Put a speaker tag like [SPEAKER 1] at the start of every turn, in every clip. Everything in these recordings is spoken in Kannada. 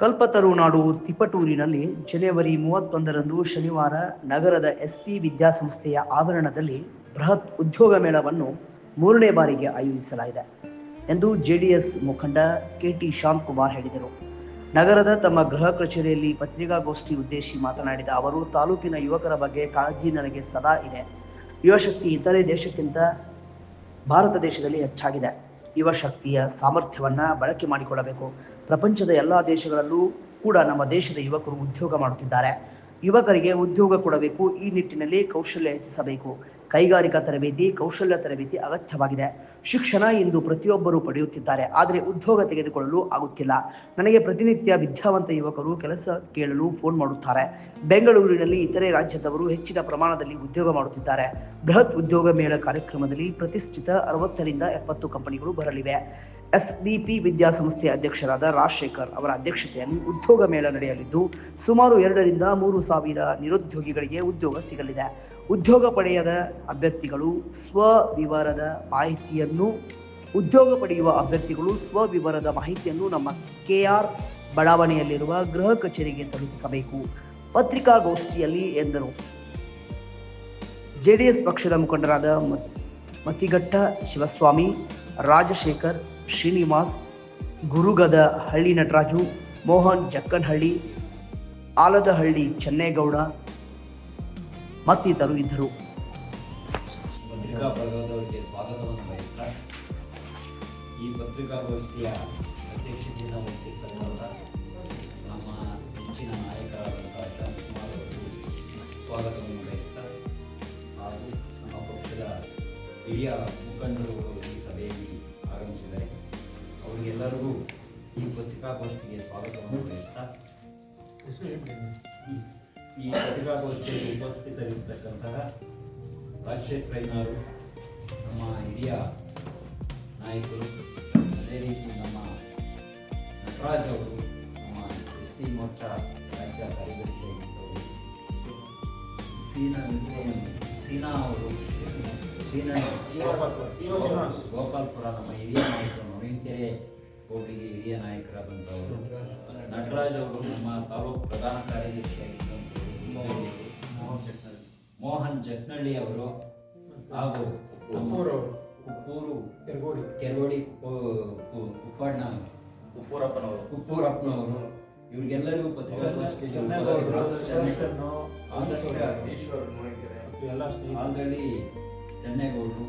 [SPEAKER 1] ಕಲ್ಪತರುನಾಡು ತಿಪಟೂರಿನಲ್ಲಿ ಜನವರಿ ಮೂವತ್ತೊಂದರಂದು ಶನಿವಾರ ನಗರದ ಎಸ್ಪಿ ವಿದ್ಯಾಸಂಸ್ಥೆಯ ಆವರಣದಲ್ಲಿ ಬೃಹತ್ ಉದ್ಯೋಗ ಮೇಳವನ್ನು ಮೂರನೇ ಬಾರಿಗೆ ಆಯೋಜಿಸಲಾಗಿದೆ ಎಂದು ಜೆಡಿಎಸ್ ಮುಖಂಡ ಕೆ ಟಿ ಶಾಂತಕುಮಾರ್ ಹೇಳಿದರು. ನಗರದ ತಮ್ಮ ಗೃಹ ಕಚೇರಿಯಲ್ಲಿ ಪತ್ರಿಕಾಗೋಷ್ಠಿ ಉದ್ದೇಶಿ ಮಾತನಾಡಿದ ಅವರು, ತಾಲೂಕಿನ ಯುವಕರ ಬಗ್ಗೆ ಕಾಳಜಿ ನನಗೆ ಸದಾ ಇದೆ. ಯುವಶಕ್ತಿ ಇತರೆ ದೇಶಕ್ಕಿಂತ ಭಾರತ ದೇಶದಲ್ಲಿ ಹೆಚ್ಚಾಗಿದೆ. ಯುವ ಶಕ್ತಿಯ ಸಾಮರ್ಥ್ಯವನ್ನು ಬಳಕೆ ಮಾಡಿಕೊಳ್ಳಬೇಕು. ಪ್ರಪಂಚದ ಎಲ್ಲ ದೇಶಗಳಲ್ಲೂ ಕೂಡ ನಮ್ಮ ದೇಶದ ಯುವಕರು ಉದ್ಯೋಗ ಮಾಡುತ್ತಿದ್ದಾರೆ. ಯುವಕರಿಗೆ ಉದ್ಯೋಗ ಕೊಡಬೇಕು. ಈ ನಿಟ್ಟಿನಲ್ಲಿ ಕೌಶಲ್ಯ ಹೆಚ್ಚಿಸಬೇಕು. ಕೈಗಾರಿಕಾ ತರಬೇತಿ, ಕೌಶಲ್ಯ ತರಬೇತಿ ಅಗತ್ಯವಾಗಿದೆ. ಶಿಕ್ಷಣ ಇಂದು ಪ್ರತಿಯೊಬ್ಬರು ಪಡೆಯುತ್ತಿದ್ದಾರೆ. ಆದರೆ ಉದ್ಯೋಗ ತೆಗೆದುಕೊಳ್ಳಲು ಆಗುತ್ತಿಲ್ಲ. ನನಗೆ ಪ್ರತಿನಿತ್ಯ ವಿದ್ಯಾವಂತ ಯುವಕರು ಕೆಲಸ ಕೇಳಲು ಫೋನ್ ಮಾಡುತ್ತಾರೆ. ಬೆಂಗಳೂರಿನಲ್ಲಿ ಇತರೆ ರಾಜ್ಯದವರು ಹೆಚ್ಚಿನ ಪ್ರಮಾಣದಲ್ಲಿ ಉದ್ಯೋಗ ಮಾಡುತ್ತಿದ್ದಾರೆ. ಬೃಹತ್ ಉದ್ಯೋಗ ಮೇಳ ಕಾರ್ಯಕ್ರಮದಲ್ಲಿ ಪ್ರತಿಷ್ಠಿತ ಅರವತ್ತರಿಂದ ಎಪ್ಪತ್ತು ಕಂಪನಿಗಳು ಬರಲಿವೆ. ಎಸ್ಬಿಪಿ ವಿದ್ಯಾಸಂಸ್ಥೆಯ ಅಧ್ಯಕ್ಷರಾದ ರಾಜಶೇಖರ್ ಅವರ ಅಧ್ಯಕ್ಷತೆಯಲ್ಲಿ ಉದ್ಯೋಗ ಮೇಳ ನಡೆಯಲಿದ್ದು, ಸುಮಾರು ಎರಡರಿಂದ ಮೂರು ಸಾವಿರ ನಿರುದ್ಯೋಗಿಗಳಿಗೆ ಉದ್ಯೋಗ ಸಿಗಲಿದೆ. ಉದ್ಯೋಗ ಪಡೆಯದ ಅಭ್ಯರ್ಥಿಗಳು ಸ್ವವಿವರದ ಮಾಹಿತಿಯನ್ನು, ಉದ್ಯೋಗ ಪಡೆಯುವ ಅಭ್ಯರ್ಥಿಗಳು ಸ್ವವಿವರದ ಮಾಹಿತಿಯನ್ನು ನಮ್ಮ ಕೆಆರ್ ಬಡಾವಣೆಯಲ್ಲಿರುವ ಗೃಹ ಕಚೇರಿಗೆ ತಲುಪಿಸಬೇಕು. ಪತ್ರಿಕಾಗೋಷ್ಠಿಯಲ್ಲಿ ಎಂದರು. ಜೆಡಿಎಸ್ ಪಕ್ಷದ ಮುಖಂಡರಾದ ಮತಿಘಟ್ಟ ಶಿವಸ್ವಾಮಿ, ರಾಜಶೇಖರ್, ಶ್ರೀನಿವಾಸ್, ಗುರುಗದ ಹಳ್ಳಿ ನಟರಾಜು, ಮೋಹನ್ ಜಕ್ಕನಹಳ್ಳಿ, ಆಲದಹಳ್ಳಿ ಚೆನ್ನೇಗೌಡ ಮತ್ತಿತರರು ಇದ್ದರು.
[SPEAKER 2] ಪತ್ರಿಕಾ ಬಳಗದವರಿಗೆ ಸ್ವಾಗತವನ್ನು ಬಯಸ್ತಾ ಈ ಪತ್ರಿಕಾಗೋಷ್ಠಿಯ ಅಧ್ಯಕ್ಷತೆಯನ್ನು ವಹಿಸಿರ್ತಕ್ಕಂಥ ನಮ್ಮ ಹೆಚ್ಚಿನ ನಾಯಕರಾದಂಥ ಶಾಂತಕುಮಾರ್ ಅವರು ಸ್ವಾಗತವನ್ನು ಬಯಸ್ತಾ ಹಾಗೂ ನಮ್ಮ ಪಕ್ಷದ ಹಿರಿಯ ಮುಖಂಡರು ಈ ಸಭೆಯಲ್ಲಿ ಆಗಮಿಸಿದ್ದಾರೆ. ಅವರಿಗೆಲ್ಲರಿಗೂ ಈ ಪತ್ರಿಕಾಗೋಷ್ಠಿಗೆ ಸ್ವಾಗತವನ್ನು ಬಯಸ್ತಾ ಈ- ಪತ್ರಿಕಾಗೋಷ್ಠಿಯಲ್ಲಿ ಉಪಸ್ಥಿತರಿರ್ತಕ್ಕಂತಹ ರಾಜಶೇಖರ್ ರೈನವರು ನಮ್ಮ ಹಿರಿಯ ನಾಯಕರು, ಅದೇ ರೀತಿ ನಮ್ಮ ನಟರಾಜ್ ಅವರು, ನಮ್ಮ ಎಸ್ ಸಿ ಮೋರ್ಚಾ ರಾಜ್ಯ ಕಾರ್ಯದರ್ಶಿಯಾಗಿದ್ದವರು ಸೀನಾ ಸೀನಾ ಅವರು, ಸೀನಾ ಗೋಪಾಲ್ಪುರ ನಮ್ಮ ಹಿರಿಯ ನಾಯಕರು, ನವೀನ್ಕೆರೆ ಹೋಬಳಿಗೆ ಹಿರಿಯ ನಾಯಕರಾದಂಥವರು. ನಟರಾಜ್ ಅವರು ನಮ್ಮ ತಾಲೂಕು ಪ್ರಧಾನ ಮೋಹನ್ ಜಟ್ನಳ್ಳಿ ಅವರು ಹಾಗೂ ನಮ್ಮೂರು
[SPEAKER 3] ಉಪ್ಪೂರು.
[SPEAKER 2] ಉಪ್ಪೂರು
[SPEAKER 3] ಕೆರಗೋಡಿ.
[SPEAKER 2] ಕೆರಗೋಡಿ ಉಪ್ಪಣ್ಣ
[SPEAKER 3] ಉಪ್ಪೂರಪ್ಪನವರು.
[SPEAKER 2] ಉಪ್ಪೂರಪ್ಪನವರು. ಇವ್ರಿಗೆಲ್ಲರಿಗೂ ಆಲ್ರೆಡಿ ಚೆನ್ನೇಗೌಡರು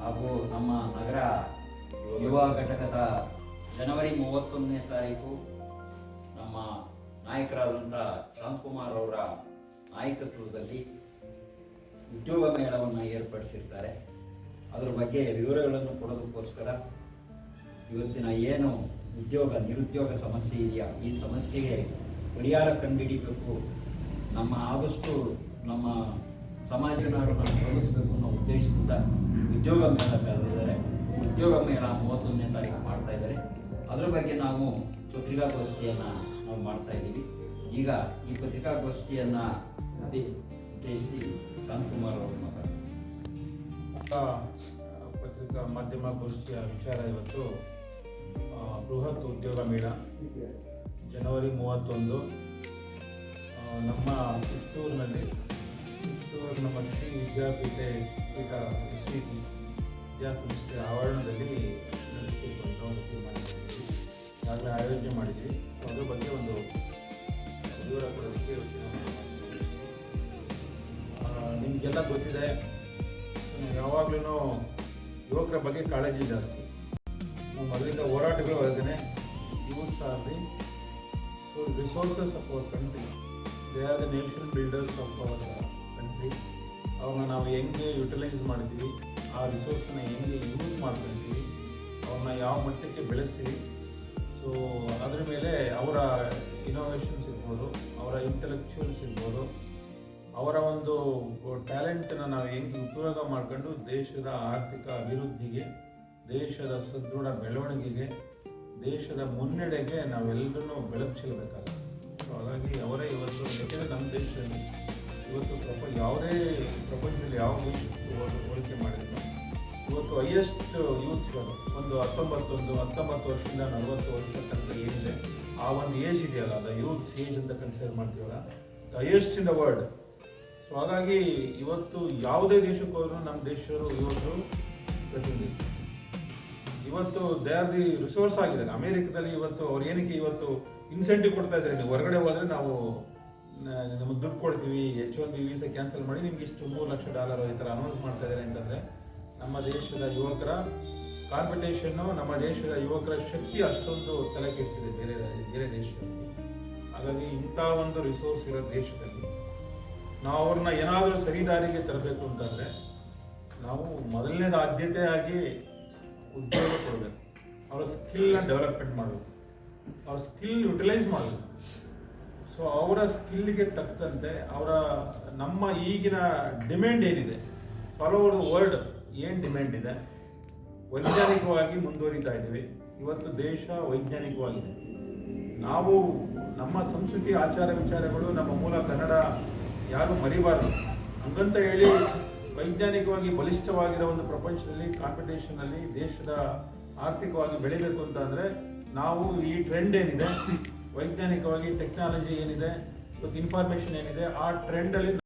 [SPEAKER 2] ಹಾಗೂ ನಮ್ಮ ನಗರ ಯುವ ಘಟಕದ ಜನವರಿ ಮೂವತ್ತೊಂದನೇ ತಾರೀಕು ನಮ್ಮ ನಾಯಕರಾದಂಥ ಶಾಂತಕುಮಾರ್ ಅವರ ನಾಯಕತ್ವದಲ್ಲಿ ಉದ್ಯೋಗ ಮೇಳವನ್ನು ಏರ್ಪಡಿಸಿರ್ತಾರೆ. ಅದರ ಬಗ್ಗೆ ವಿವರಗಳನ್ನು ಕೊಡೋದಕ್ಕೋಸ್ಕರ ಇವತ್ತಿನ ಏನು ಉದ್ಯೋಗ, ನಿರುದ್ಯೋಗ ಸಮಸ್ಯೆ ಇದೆಯಾ? ಈ ಸಮಸ್ಯೆಗೆ ಪರಿಹಾರ ಕಂಡುಹಿಡಿಬೇಕು ನಮ್ಮ ಆದಷ್ಟು ನಮ್ಮ ಸಮಾಜ ನಾಡನ್ನು ತೋರಿಸಬೇಕು ಅನ್ನೋ ಉದ್ದೇಶದಿಂದ ಉದ್ಯೋಗ ಮೇಳ ಕರೆದಿದ್ದಾರೆ. ಉದ್ಯೋಗ ಮೇಳ ಮೂವತ್ತೊಂದನೇ ತಾರೀಕು ಮಾಡ್ತಾ ಇದ್ದಾರೆ. ಅದರ ಬಗ್ಗೆ ನಾವು ಪತ್ರಿಕಾಗೋಷ್ಠಿಯನ್ನು ನಾವು ಮಾಡ್ತಾ ಇದ್ದೀವಿ. ಈಗ ಈ ಪತ್ರಿಕಾಗೋಷ್ಠಿಯನ್ನು ಉದ್ದೇಶಿಸಿ ಶಾಂತಕುಮಾರ್ ಅವರು ಮಾತಾಡ್ತಾರೆ.
[SPEAKER 3] ಪತ್ರಿಕಾ ಮಾಧ್ಯಮ ಗೋಷ್ಠಿಯ ವಿಚಾರ ಇವತ್ತು ಬೃಹತ್ ಉದ್ಯೋಗ ಮೇಳ. ಜನವರಿ ಮೂವತ್ತೊಂದು. ನಮ್ಮ ಕಿತ್ತೂರಿನಲ್ಲಿ ಚಿತ್ತೂರಿನ ನಮ್ಮ ಶ್ರೀ ವಿದ್ಯಾಪೀಠ ಪೀಠ ಎಸ್ ವಿ ಪಿ ವಿದ್ಯಾಸಂಸ್ಥೆ ಆವರಣದಲ್ಲಿ ನಡೆಸಿಕೊಂಡು ಈಗಾಗಲೇ ಆಯೋಜನೆ ಮಾಡಿದ್ವಿ ಸೊ ಅದ್ರ ಬಗ್ಗೆ ಒಂದು ಕೊಡೋದಕ್ಕೆ ನಿಮಗೆಲ್ಲ ಗೊತ್ತಿದೆ ಯಾವಾಗ್ಲೂ ಯುವಕರ ಬಗ್ಗೆ ಕಾಳಜಿ ಜಾಸ್ತಿ. ನಾವು ಮೊದಲಿಂದ ಹೋರಾಟಗಳು ಹೊರಗನೆ youths are so resources of our country they are the nation builders of our country ಅವನ್ನ ನಾವು ಹೆಂಗೆ ಯುಟಿಲೈಸ್ ಮಾಡಿದ್ವಿ ಆ ರಿಸೋರ್ಸನ್ನ ಹೆಂಗೆ ಯೂಸ್ ಮಾಡ್ಕೊಳ್ತೀವಿ ಅವನ್ನ ಯಾವ ಮಟ್ಟಕ್ಕೆ ಬೆಳೆಸ್ತೀವಿ ಸೊ ಅದರ ಮೇಲೆ ಅವರ ಇನೋವೇಷನ್ಸ್ ಇರ್ಬೋದು, ಅವರ ಇಂಟೆಲೆಕ್ಚುಯಲ್ಸ್ ಇರ್ಬೋದು, ಅವರ ಒಂದು ಟ್ಯಾಲೆಂಟನ್ನು ನಾವು ಹೆಂಗೆ ಉಪಯೋಗ ಮಾಡ್ಕೊಂಡು ದೇಶದ ಆರ್ಥಿಕ ಅಭಿವೃದ್ಧಿಗೆ, ದೇಶದ ಸದೃಢ ಬೆಳವಣಿಗೆಗೆ, ದೇಶದ ಮುನ್ನಡೆಗೆ ನಾವೆಲ್ಲರೂ ಬೆಳಕು ಸೊ ಹಾಗಾಗಿ ಅವರೇ ಇವತ್ತು ಯಾಕೆಂದರೆ ನಮ್ಮ ದೇಶದಲ್ಲಿ ಇವತ್ತು ಪ್ರಪಂಚ, ಯಾವುದೇ ಪ್ರಪಂಚದಲ್ಲಿ ಯಾವ ಹೋಲಿಕೆ ಮಾಡಿದ್ರು ಇವತ್ತು ಹೈಯೆಸ್ಟ್ ಯೂತ್ಸ್ಗಳು ಒಂದು ಹತ್ತೊಂಬತ್ತೊಂದು, ಹತ್ತೊಂಬತ್ತು ವರ್ಷದಿಂದ ನಲವತ್ತು ವರ್ಷ ತನಕ ಏನಿದೆ, ಆ ಒಂದು ಏಜ್ ಇದೆಯಲ್ಲ ಅದ ಯೂತ್ ಏಜ್ ಅಂತ ಕನ್ಸಿಡರ್ ಮಾಡ್ತೀವಲ್ಲ the highest in the world so ಹಾಗಾಗಿ ಇವತ್ತು ಯಾವುದೇ ದೇಶಕ್ಕೆ ನಮ್ಮ ದೇಶರು ಇವತ್ತು ಪ್ರತಿನಿಧಿಸ್ತಾರೆ. ಇವತ್ತು ದೇ ಆರ್ ದಿ ರಿಸೋರ್ಸ್ ಆಗಿದ್ದಾರೆ ಅಮೇರಿಕದಲ್ಲಿ ಇವತ್ತು ಅವ್ರು ಏನಕ್ಕೆ ಇವತ್ತು ಇನ್ಸೆಂಟಿವ್ ಕೊಡ್ತಾ ಇದ್ದಾರೆ? ನೀವು ಹೊರಗಡೆ ಹೋದರೆ ನಾವು ನಿಮಗೆ ದುಡ್ಡು ಕೊಡ್ತೀವಿ H one B visa cancel ಮಾಡಿ ನಿಮ್ಗೆ ಇಷ್ಟು ಮೂರು ಲಕ್ಷ ಡಾಲರ್ ಈ ಥರ ಅನೌನ್ಸ್ ಮಾಡ್ತಾ ಇದ್ದಾರೆ ಅಂತಂದ್ರೆ ನಮ್ಮ ದೇಶದ ಯುವಕರ ಕಾಂಪಿಟೇಷನ್ನು ನಮ್ಮ ದೇಶದ ಯುವಕರ ಶಕ್ತಿ ಅಷ್ಟೊಂದು ತಲೆ ಕೆಡಿಸಿದೆ ಬೇರೆ ಬೇರೆ ದೇಶದಲ್ಲಿ. ಹಾಗಾಗಿ ಇಂಥ ಒಂದು ರಿಸೋರ್ಸ್ ಇರೋ ದೇಶದಲ್ಲಿ ನಾವು ಅವ್ರನ್ನ ಏನಾದರೂ ಸರಿದಾರಿಗೆ ತರಬೇಕು ಅಂತಂದರೆ ನಾವು ಮೊದಲನೇದು ಆದ್ಯತೆಯಾಗಿ ಉದ್ಯೋಗ ಕೊಡಬೇಕು. ಅವರ ಸ್ಕಿಲ್ನ ಡೆವಲಪ್ಮೆಂಟ್ ಮಾಡಬೇಕು. ಅವ್ರ ಸ್ಕಿಲ್ ಯುಟಿಲೈಸ್ ಮಾಡಬೇಕು. ಸೊ ಅವರ ಸ್ಕಿಲ್ಗೆ ತಕ್ಕಂತೆ ಅವರ ನಮ್ಮ ಈಗಿನ ಡಿಮ್ಯಾಂಡ್ ಏನಿದೆ? ಓವರ್ ವರ್ಲ್ಡ್ ಏನು ಡಿಮ್ಯಾಂಡ್ ಇದೆ? ವೈಜ್ಞಾನಿಕವಾಗಿ ಮುಂದುವರಿತಾ ಇದ್ದೀವಿ. ಇವತ್ತು ದೇಶ ವೈಜ್ಞಾನಿಕವಾಗಿದೆ. ನಾವು ನಮ್ಮ ಸಂಸ್ಕೃತಿ, ಆಚಾರ ವಿಚಾರಗಳು ನಮ್ಮ ಮೂಲ ಕನ್ನಡ ಯಾರು ಮರಿಬಾರದು. ಹಂಗಂತ ಹೇಳಿ ವೈಜ್ಞಾನಿಕವಾಗಿ ಬಲಿಷ್ಠವಾಗಿರೋ ಒಂದು ಪ್ರಪಂಚದಲ್ಲಿ ಕಾಂಪಿಟೇಷನಲ್ಲಿ ದೇಶದ ಆರ್ಥಿಕವಾಗಿ ಬೆಳಿಬೇಕು ಅಂತ ಅಂದರೆ ನಾವು ಈ ಟ್ರೆಂಡ್ ಏನಿದೆ? ವೈಜ್ಞಾನಿಕವಾಗಿ ಟೆಕ್ನಾಲಜಿ ಏನಿದೆ? ಇವತ್ತು ಇನ್ಫಾರ್ಮೇಷನ್ ಏನಿದೆ? ಆ ಟ್ರೆಂಡಲ್ಲಿ